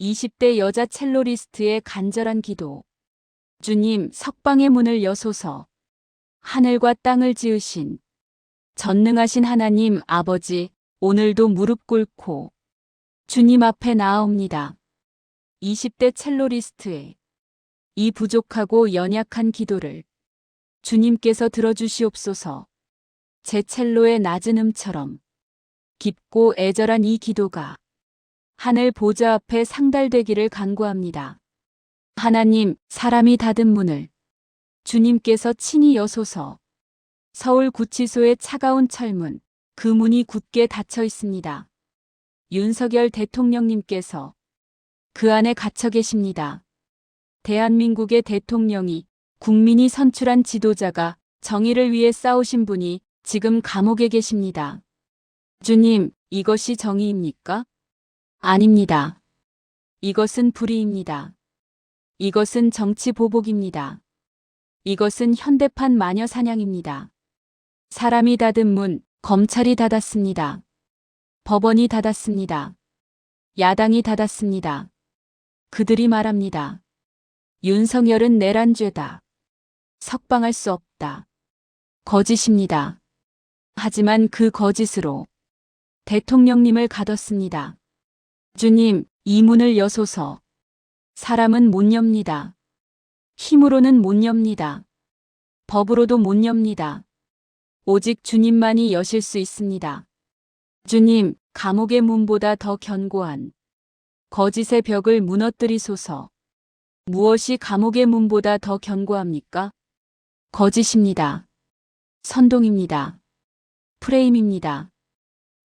20대 여자 첼로리스트의 간절한 기도. 주님, 석방의 문을 여소서. 하늘과 땅을 지으신 전능하신 하나님 아버지, 오늘도 무릎 꿇고 주님 앞에 나아옵니다. 20대 첼로리스트의 이 부족하고 연약한 기도를 주님께서 들어주시옵소서. 제 첼로의 낮은 음처럼 깊고 애절한 이 기도가 하늘 보좌 앞에 상달되기를 간구합니다. 하나님, 사람이 닫은 문을 주님께서 친히 여소서. 서울 구치소의 차가운 철문, 그 문이 굳게 닫혀 있습니다. 윤석열 대통령님께서 그 안에 갇혀 계십니다. 대한민국의 대통령이 국민이 선출한 지도자가 정의를 위해 싸우신 분이 지금 감옥에 계십니다. 주님, 이것이 정의입니까? 아닙니다. 이것은 불의입니다. 이것은 정치 보복입니다. 이것은 현대판 마녀 사냥입니다. 사람이 닫은 문, 검찰이 닫았습니다. 법원이 닫았습니다. 야당이 닫았습니다. 그들이 말합니다. 윤석열은 내란 죄다. 석방할 수 없다. 거짓입니다. 하지만 그 거짓으로 대통령님을 가뒀습니다. 주님, 이 문을 여소서. 사람은 못 엽니다. 힘으로는 못 엽니다. 법으로도 못 엽니다. 오직 주님만이 여실 수 있습니다. 주님, 감옥의 문보다 더 견고한 거짓의 벽을 무너뜨리소서. 무엇이 감옥의 문보다 더 견고합니까? 거짓입니다. 선동입니다. 프레임입니다.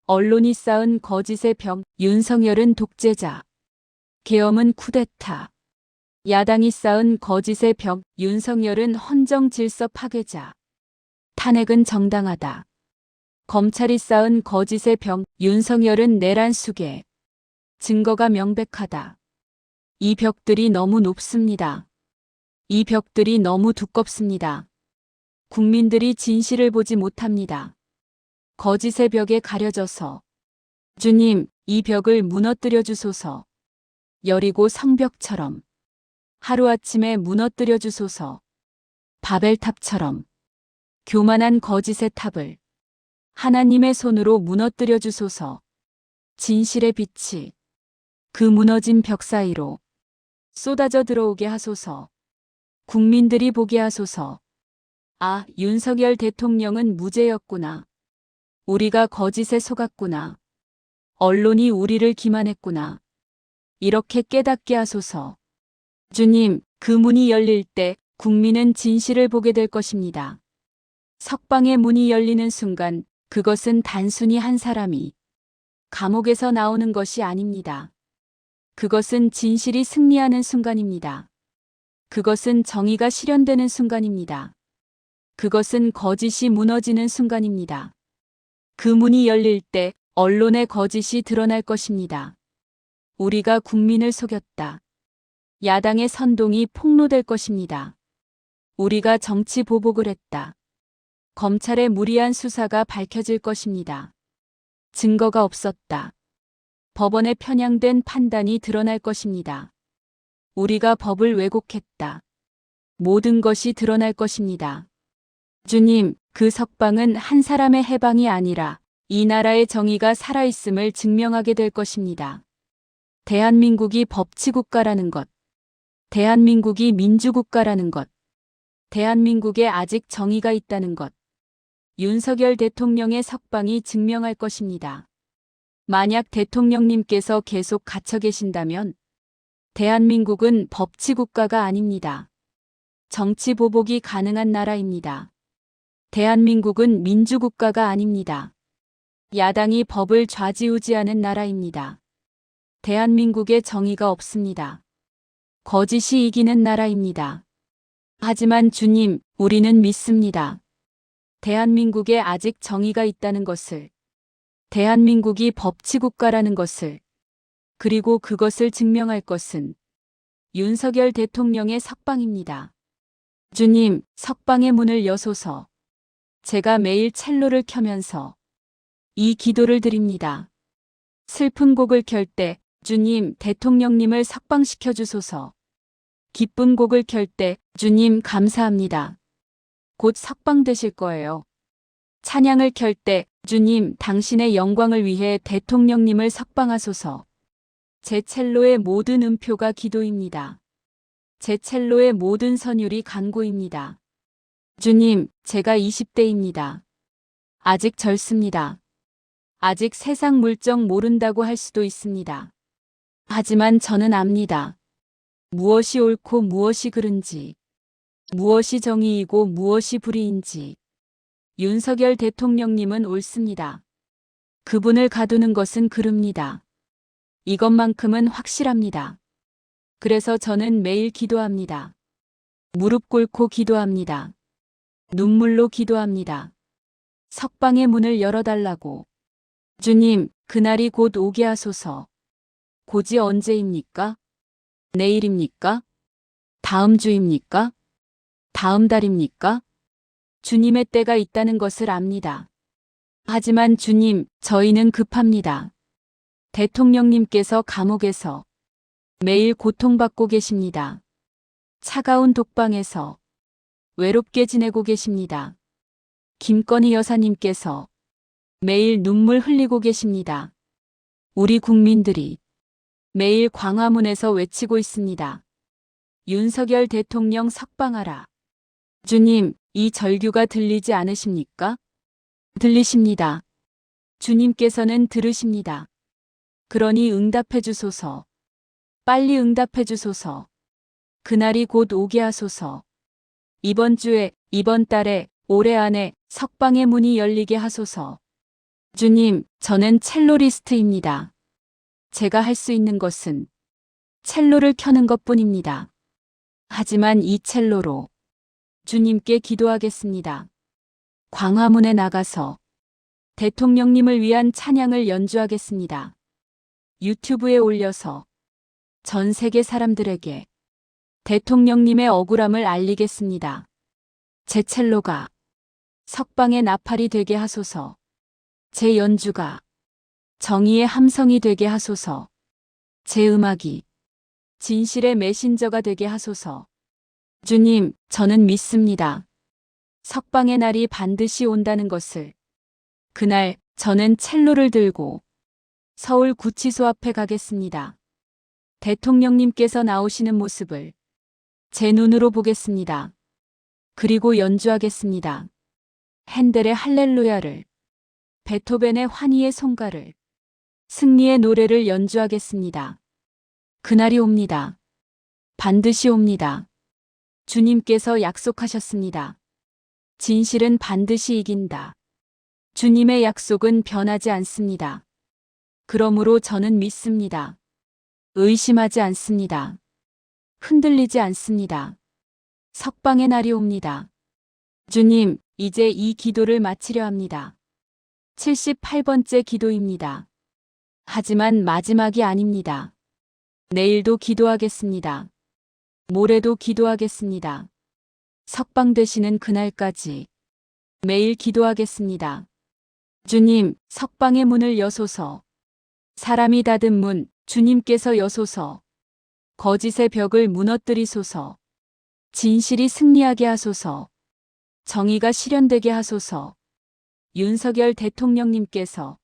언론이 쌓은 거짓의 벽, 윤석열은 독재자. 계엄은 쿠데타. 야당이 쌓은 거짓의 벽, 윤석열은 헌정 질서 파괴자. 탄핵은 정당하다. 검찰이 쌓은 거짓의 벽, 윤석열은 내란 수계. 증거가 명백하다. 이 벽들이 너무 높습니다. 이 벽들이 너무 두껍습니다. 국민들이 진실을 보지 못합니다. 거짓의 벽에 가려져서 주님, 이 벽을 무너뜨려 주소서. 여리고 성벽처럼 하루아침에 무너뜨려 주소서. 바벨탑처럼 교만한 거짓의 탑을 하나님의 손으로 무너뜨려 주소서. 진실의 빛이 그 무너진 벽 사이로 쏟아져 들어오게 하소서. 국민들이 보게 하소서. 아, 윤석열 대통령은 무죄였구나. 우리가 거짓에 속았구나. 언론이 우리를 기만했구나. 이렇게 깨닫게 하소서. 주님, 그 문이 열릴 때 국민은 진실을 보게 될 것입니다. 석방의 문이 열리는 순간 그것은 단순히 한 사람이 감옥에서 나오는 것이 아닙니다. 그것은 진실이 승리하는 순간입니다. 그것은 정의가 실현되는 순간입니다. 그것은 거짓이 무너지는 순간입니다. 그 문이 열릴 때 언론의 거짓이 드러날 것입니다. 우리가 국민을 속였다. 야당의 선동이 폭로될 것입니다. 우리가 정치 보복을 했다. 검찰의 무리한 수사가 밝혀질 것입니다. 증거가 없었다. 법원의 편향된 판단이 드러날 것입니다. 우리가 법을 왜곡했다. 모든 것이 드러날 것입니다. 주님, 그 석방은 한 사람의 해방이 아니라 이 나라의 정의가 살아있음을 증명하게 될 것입니다. 대한민국이 법치국가라는 것. 대한민국이 민주국가라는 것. 대한민국에 아직 정의가 있다는 것. 윤석열 대통령의 석방이 증명할 것입니다. 만약 대통령님께서 계속 갇혀 계신다면 대한민국은 법치국가가 아닙니다. 정치 보복이 가능한 나라입니다. 대한민국은 민주국가가 아닙니다. 야당이 법을 좌지우지하는 나라입니다. 대한민국에 정의가 없습니다. 거짓이 이기는 나라입니다. 하지만 주님, 우리는 믿습니다. 대한민국에 아직 정의가 있다는 것을, 대한민국이 법치국가라는 것을, 그리고 그것을 증명할 것은 윤석열 대통령의 석방입니다. 주님, 석방의 문을 여소서. 제가 매일 첼로를 켜면서 이 기도를 드립니다. 슬픈 곡을 켤 때 주님, 대통령님을 석방시켜 주소서. 기쁜 곡을 켤 때, 주님, 감사합니다. 곧 석방되실 거예요. 찬양을 켤 때, 주님, 당신의 영광을 위해 대통령님을 석방하소서. 제 첼로의 모든 음표가 기도입니다. 제 첼로의 모든 선율이 간구입니다. 주님, 제가 20대입니다. 아직 젊습니다. 아직 세상 물정 모른다고 할 수도 있습니다. 하지만 저는 압니다. 무엇이 옳고 무엇이 그른지, 무엇이 정의이고 무엇이 불의인지. 윤석열 대통령님은 옳습니다. 그분을 가두는 것은 그릅니다. 이것만큼은 확실합니다. 그래서 저는 매일 기도합니다. 무릎 꿇고 기도합니다. 눈물로 기도합니다. 석방의 문을 열어달라고. 주님, 그날이 곧 오게 하소서. 곧이 언제입니까? 내일입니까? 다음 주입니까? 다음 달입니까? 주님의 때가 있다는 것을 압니다. 하지만 주님, 저희는 급합니다. 대통령님께서 감옥에서 매일 고통받고 계십니다. 차가운 독방에서 외롭게 지내고 계십니다. 김건희 여사님께서 매일 눈물 흘리고 계십니다. 우리 국민들이 매일 광화문에서 외치고 있습니다. 윤석열 대통령 석방하라. 주님, 이 절규가 들리지 않으십니까? 들리십니다. 주님께서는 들으십니다. 그러니 응답해 주소서. 빨리 응답해 주소서. 그날이 곧 오게 하소서. 이번 주에, 이번 달에, 올해 안에 석방의 문이 열리게 하소서. 주님, 저는 첼로리스트입니다. 제가 할 수 있는 것은 첼로를 켜는 것 뿐입니다. 하지만 이 첼로로 주님께 기도하겠습니다. 광화문에 나가서 대통령님을 위한 찬양을 연주하겠습니다. 유튜브에 올려서 전 세계 사람들에게 대통령님의 억울함을 알리겠습니다. 제 첼로가 석방의 나팔이 되게 하소서. 제 연주가 정의의 함성이 되게 하소서. 제 음악이 진실의 메신저가 되게 하소서. 주님, 저는 믿습니다. 석방의 날이 반드시 온다는 것을. 그날 저는 첼로를 들고 서울 구치소 앞에 가겠습니다. 대통령님께서 나오시는 모습을 제 눈으로 보겠습니다. 그리고 연주하겠습니다. 핸델의 할렐루야를, 베토벤의 환희의 송가를, 승리의 노래를 연주하겠습니다. 그날이 옵니다. 반드시 옵니다. 주님께서 약속하셨습니다. 진실은 반드시 이긴다. 주님의 약속은 변하지 않습니다. 그러므로 저는 믿습니다. 의심하지 않습니다. 흔들리지 않습니다. 석방의 날이 옵니다. 주님, 이제 이 기도를 마치려 합니다. 78번째 기도입니다. 하지만 마지막이 아닙니다. 내일도 기도하겠습니다. 모레도 기도하겠습니다. 석방 되시는 그날까지 매일 기도하겠습니다. 주님, 석방의 문을 여소서. 사람이 닫은 문, 주님께서 여소서. 거짓의 벽을 무너뜨리소서. 진실이 승리하게 하소서. 정의가 실현되게 하소서. 윤석열 대통령님께서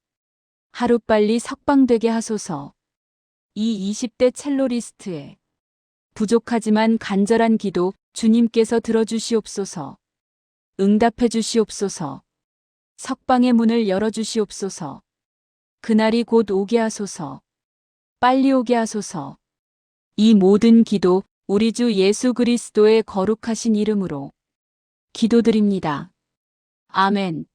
하루빨리 석방되게 하소서. 이 20대 첼로리스트에 부족하지만 간절한 기도 주님께서 들어주시옵소서. 응답해 주시옵소서. 석방의 문을 열어주시옵소서. 그날이 곧 오게 하소서. 빨리 오게 하소서. 이 모든 기도 우리 주 예수 그리스도의 거룩하신 이름으로 기도드립니다. 아멘.